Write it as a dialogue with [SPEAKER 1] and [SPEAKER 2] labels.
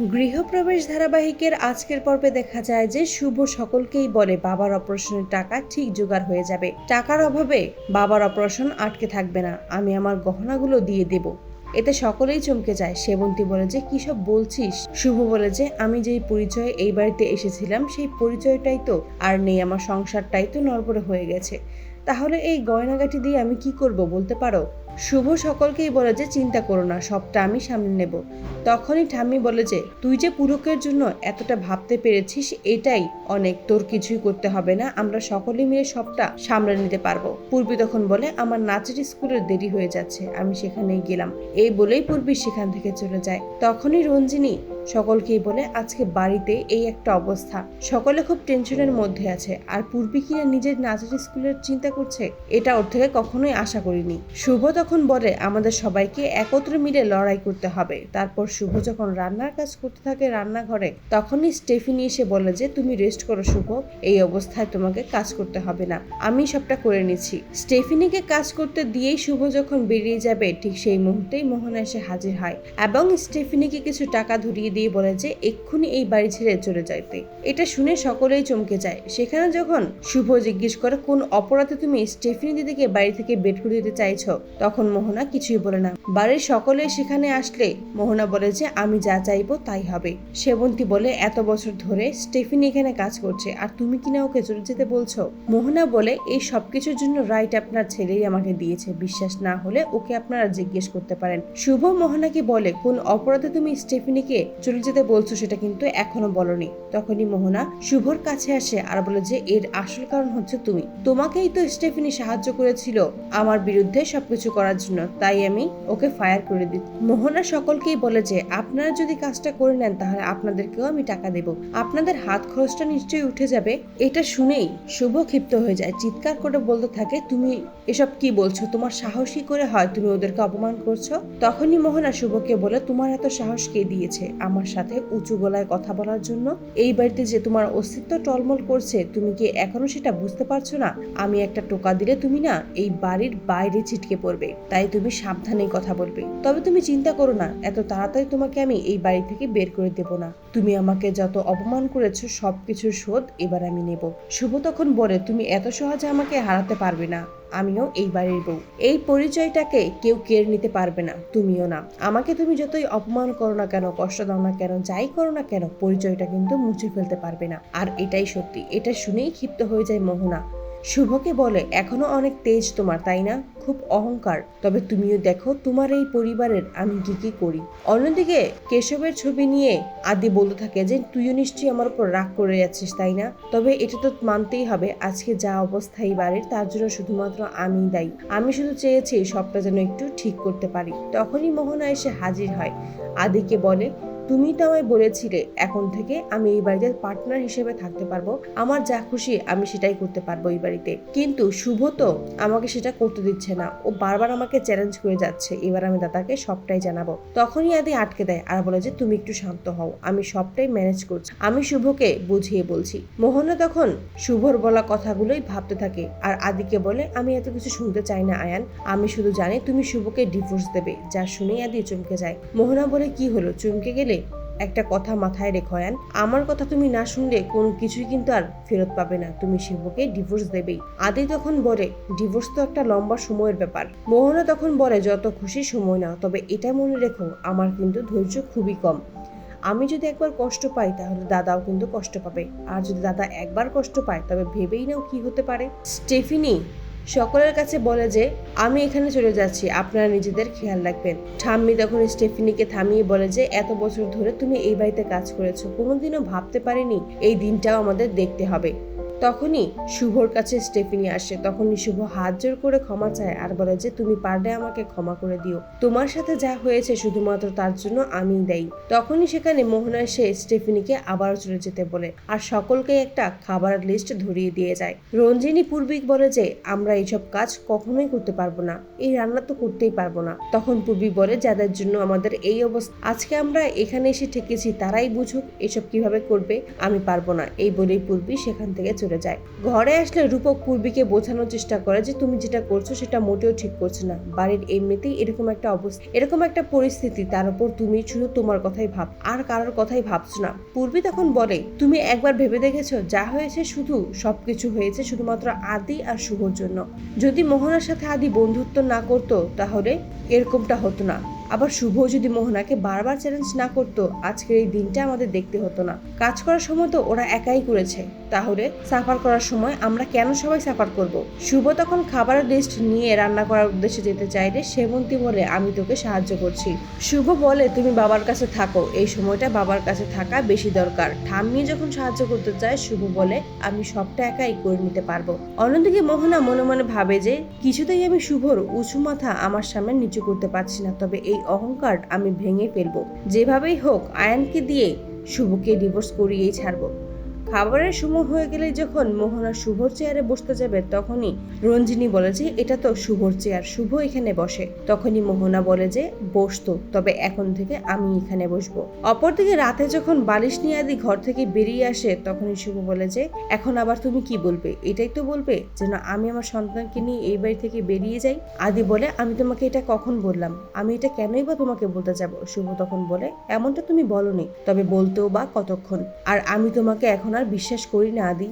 [SPEAKER 1] গৃহপ্রবেশ ধারাবাহিকের আজকের পর্বে দেখা যায় যে শুভ সকলকেই বলে বাবার অপারেশনের টাকা ঠিক জোগাড় হয়ে যাবে। টাকার অভাবে বাবার অপারেশন আটকে থাকবে না। আমি আমার গহনাগুলো দিয়ে দেব। এতে সকলেই চমকে যায়। সেবন্তী বলে যে, কি সব বলছিস? শুভ বলে যে, আমি যেই পরিচয়ে এই বাড়িতে এসেছিলাম, সেই পরিচয়টাই তো আর নেই। আমার সংসারটাই তো নড়বড়ে হয়ে গেছে। তাহলে এই গয়নাগাটি দিয়ে আমি কি করব বলতে পারো? শুভ সকলকেই বলে যে চিন্তা করো না, সবটা আমি সামনে নেব। তখনই ঠাম্মি বলে যে, তুই যে পুরুকের জন্য এতটা ভাবতে পেরেছিস, এটাই অনেক। তোর কিছুই করতে হবে না, আমরা সকলে মিলে সবটা সামলে নিতে পারব। পূর্বী তখন বলে, আমার নাচের স্কুলের দেরি হয়ে যাচ্ছে, আমি সেখানেই গেলাম। এই বলেই পূর্বী সেখান থেকে চলে যায়। তখনই রঞ্জিনী সকলকেই বলে আজকে বাড়িতে এই একটা অবস্থা। সকলে খুব টেনশনের মধ্যে আছে, আর পূর্বী কিনা নিজের নাচের স্কুলের চিন্তা করছে, এটা ওর থেকে কখনোই আশা করিনি। শুভ তখন বলে, আমাদের সবাইকে একত্রে মিলে লড়াই করতে হবে। তারপর শুভ যখন রান্নার কাজ করতে থাকে রান্নাঘরে, তখনই স্টেফিনি এসে বলে যে, তুমি রেস্ট করো শুভ, এই অবস্থায় তোমাকে কাজ করতে হবে না। আমি সবটা করে নিচ্ছি। স্টেফিনিকে কাজ করতে দিয়েই শুভ যখন বেরিয়ে যাবে, ঠিক সেই মুহূর্তেই মোহনা এসে হাজির হয় এবং স্টেফিনিকে কিছু টাকা ধরিয়ে দিয়ে বলে যে, এক্ষুনি এই বাড়ি ছেড়ে চলে যাইতে এটা শুনে সকলেই চমকে যায়। সেখানে যখন শুভ জিজ্ঞেস করে, কোন অপরাধে তুমি স্টেফিনি দিদিকে বাড়ি থেকে বের করে দিতে চাইছো? তখন মোহনা কিছুই বলে না। বাড়ির সকলে সেখানে আসলে মোহনা বলে যে, আমি যা চাইব তাই হবে। সেবন্তী বলে, এত বছর ধরে স্টেফিনি এখানে কাজ করছে, আর তুমি কিনা ওকে চলে যেতে বলছো? মোহনা বলে, এই সবকিছুর জন্য রাইট আপনার ছেলেই আমাকে দিয়েছে, বিশ্বাস না হলে ওকে আপনারা জিজ্ঞেস করতে পারেন। শুভ মোহনাকে বলে, কোন অপরাধে তুমি স্টেফিনিকে চলে যেতে বলছো সেটা কিন্তু এখনও বলনি। তখনই মোহনা শুভর কাছে আসে আর বলে যে, এর আসল কারণ হচ্ছে তুমি। তোমাকেই তো স্টেফিনি সাহায্য করেছিল আমার বিরুদ্ধে সবকিছু করার জন্য। তাই আমি ওকে ফায়ার করে দিই। মোহনা সকলকেই বলে যে, আপনারা যদি কাজটা করে নেন, তাহলে আপনাদেরকেও আমি টাকা দেব। আপনাদের হাত খরচটা নিশ্চয়ই উঠে যাবে। এটা শুনেই শুভ ক্ষিপ্ত হয়ে যায়। চিৎকার করে বলতে থাকে, তুমি এসব কি বলছো? তোমার সাহস করে হয় তুমি ওদেরকে অপমান করছ? তখনই মোহনা শুভকে বলে, তোমার এত সাহস কে দিয়েছে? আমার সাথে উঁচু গলায় কথা বলার জন্য। এই বাড়িতে যে তোমার অস্তিত্ব টলমল করছে, তুমি কি এখনও সেটা বুঝতে পারছ না? আমি একটা টোকা দিলে তুমি না এই বাড়ির বাইরে ছিটকে পড়বে। তাই তুমি সাবধানে কথা বলবে। তবে তুমি চিন্তা করো না, এত তাড়াতাড়ি তোমাকে আমি এই বাড়ি থেকে বের করে দেব না। তুমি আমাকে যত অপমান করেছ, সবকিছুর শোধ এবার আমি নেব। শুভ তখন বলে, তুমি এত সহজে আমাকে হারাতে পারবে না। আমিও এই বাড়ির বউ। এই পরিচয়টাকে কেউ কেড়ে নিতে পারবে না, তুমিও না। আমাকে তুমি যতই অপমান করো না কেন, কষ্ট দাও না কেন, যাই করো না কেন, পরিচয়টা কিন্তু মুছে ফেলতে পারবে না। আর এটাই সত্যি, এটা শুনেই ক্ষিপ্ত হয়ে যায় মোহনা। শুভকে বলে, এখনও অনেক তেজ তোমার, তাই না? খুব অহংকার। তবে তুমিও দেখো, তোমার এই পরিবারের আমি কি কি করি? অন্যদিকে কেশবের ছবি নিয়ে আদি বলতে থাকে যে, তুইও নিশ্চয়ই আমার উপর রাগ করে যাচ্ছিস, তাই না? তবে এটা তো মানতেই হবে, আজকে যা অবস্থা বাড়ির, তার জন্য শুধুমাত্র আমি দায়ী। আমি শুধু চেয়েছি সবটা যেন একটু ঠিক করতে পারি। তখনই মোহনা এসে হাজির হয়। আদিকে বলে তুমি তো আমায় বলেছিলে, এখন থেকে আমি এই বাড়িতে পার্টনার হিসেবে থাকতে পারব। আমার যা খুশি আমি সেটাই করতে পারব এই বাড়িতে। কিন্তু শুভ তো আমাকে সেটা করতে দিচ্ছে না। ও বারবার আমাকে চ্যালেঞ্জ করে যাচ্ছে। এবার আমি দাদাকে সবটাই জানাব। তখনই আদি আটকে দেয় আর বলে যে, তুমি একটু শান্ত হও। আমি সবটাই ম্যানেজ করছি। আমি শুভকে বুঝিয়ে বলছি। মোহনা তখন শুভর বলা কথাগুলোই ভাবতে থাকে। আর আদিকে বলে, আমি এত কিছু শুনতে চাই না, আয়ান। আমি শুধু জানি তুমি শুভকে ডিভোর্স দেবে। যা শুনেই আদি চমকে যায়। মোহনা বলে, কি হলো? চমকে গেলে? একটা কথা মাথায় রেখো আমার কথা তুমি না শুনলে কোনো কিছুই কিন্তু আর ফেরত পাবে না। তুমি শিবকে ডিভোর্স দেবেই। আদি তখন বলে, ডিভোর্স তো একটা লম্বা সময়ের ব্যাপার। মোহনা তখন বলে, যত খুশি সময় নাও, তবে এটা মনে রেখো, আমার কিন্তু ধৈর্য খুবই কম। আমি যদি একবার কষ্ট পাই, তাহলে দাদাও কিন্তু কষ্ট পাবে। আর যদি দাদা একবার কষ্ট পায়, তবে ভেবেই নাও কি হতে পারে। স্টেফিনি সকলের কাছে বলে যে, আমি এখানে চলে যাচ্ছি, আপনারা নিজেদের খেয়াল রাখবেন। ঠাম্মি তখন স্টেফিনিকে থামিয়ে বলে যে, এত বছর ধরে তুমি এই বাড়িতে কাজ করেছ, কোনোদিনও ভাবতে পারিনি এই দিনটাও আমাদের দেখতে হবে। তখনই শুভর কাছে স্টেফিনি আসে। তখনই শুভ হাত জোর করে ক্ষমা চায় আর বলে যে, তুমি পারলে আমাকে ক্ষমা করে দিও। তোমার সাথে যা হয়েছে শুধুমাত্র তার জন্য আমিই দেই তখনই সেখানে মোহনা এসে স্টেফিনিকে আবারও চলে যেতে বলে আর সকলকে একটা খাবারের লিস্ট ধরিয়ে দিয়ে যায়। রঞ্জিনী পূর্বিক বলে যে, আমরা এইসব কাজ কখনোই করতে পারব না। এই রান্না তো করতেই পারব না। তখন পূর্বী বলে, যাদের জন্য আমাদের এই অবস্থা, আজকে আমরা এখানে এসে ঠেকেছি তারাই বুঝুক এসব কীভাবে করবে, আমি পারব না। এই বলেই পূর্বী সেখান থেকে চলে যায়। ঘরে আসলে রূপক পূর্বীকে বোঝানোর চেষ্টা করে যে, তুমি যেটা করছ সেটা মোটেও ঠিক করছ না। বাড়ির এমনিতেই এরকম একটা অবস্থা, এরকম একটা পরিস্থিতি, তার উপর তুমি শুধু তোমার কথাই ভাব, আর কারোর কথাই ভাবছ না। পূর্বী তখন বলে, তুমি একবার ভেবে দেখেছ যা হয়েছে? শুধু সবকিছু হয়েছে শুধুমাত্র আদি আর শুভর জন্য। যদি মোহনার সাথে আদি বন্ধুত্ব না করতো, তাহলে এরকমটা হতো না। আবার শুভ যদি মোহনাকে বারবার চ্যালেঞ্জ না করতো, আজকের এই দিনটা আমাদের দেখতে হতো না। কাজ করার সময় তো ওরা একাই করেছে। তাহলে সাফার করার সময় আমরা কেন সবাই সাফার করব? শুভ তখন খাবারের লিস্ট নিয়ে রান্না করার উদ্দেশ্যে যেতে চাইলে সেবন্তী বলে, আমি তোকে সাহায্য করছি। শুভ বলে, তুমি বাবার কাছে থাকো। এই সময়টা বাবার কাছে থাকা বেশি দরকার। ঠাম্মি যখন সাহায্য করতে চায়, শুভ বলে, আমি সবটা একাই করে নিতে পারব। অন্যদিকে মোহনা মনে মনে ভাবে যে, কিছুতেই আমি শুভর উঁচু মাথা আমার সামনে নিচু করতে পারছি না। তবে এই অহংকার আমি ভেঙে ফেলব। যেভাবেই হোক, আয়ানকে দিয়ে শুভকে ডিভোর্স করিয়েই ছাড়বো। খাবারের সময় হয়ে গেলে যখন মোহনা শুভর চেয়ারে বসতে যাবে, তখনই রঞ্জিনী বলে যে, এটা তো শুভর চেয়ার, শুভ এখানে বসে। তখনই মোহনা বলে যে, বসতো, তবে এখন থেকে আমি এখানে বসবো। অপরদিকে রাতে যখন বালিশ নিয়ে আদি ঘর থেকে বেরিয়ে আসে, তখনই শুভ বলে যে, এখন আবার তুমি কি বলবে? এটাই তো বলবে যেন আমি আমার সন্তানকে নিয়ে এই বাড়ি থেকে বেরিয়ে যাই? আদি বলে, আমি তোমাকে এটা কখন বললাম? আমি এটা কেনই বা তোমাকে বলতে যাব? শুভ তখন বলে, এমনটা তুমি বলনি, তবে বলতেও বা কতক্ষণ। আর আমি তোমাকে এখন আর বিশ্বাস করি না আদি।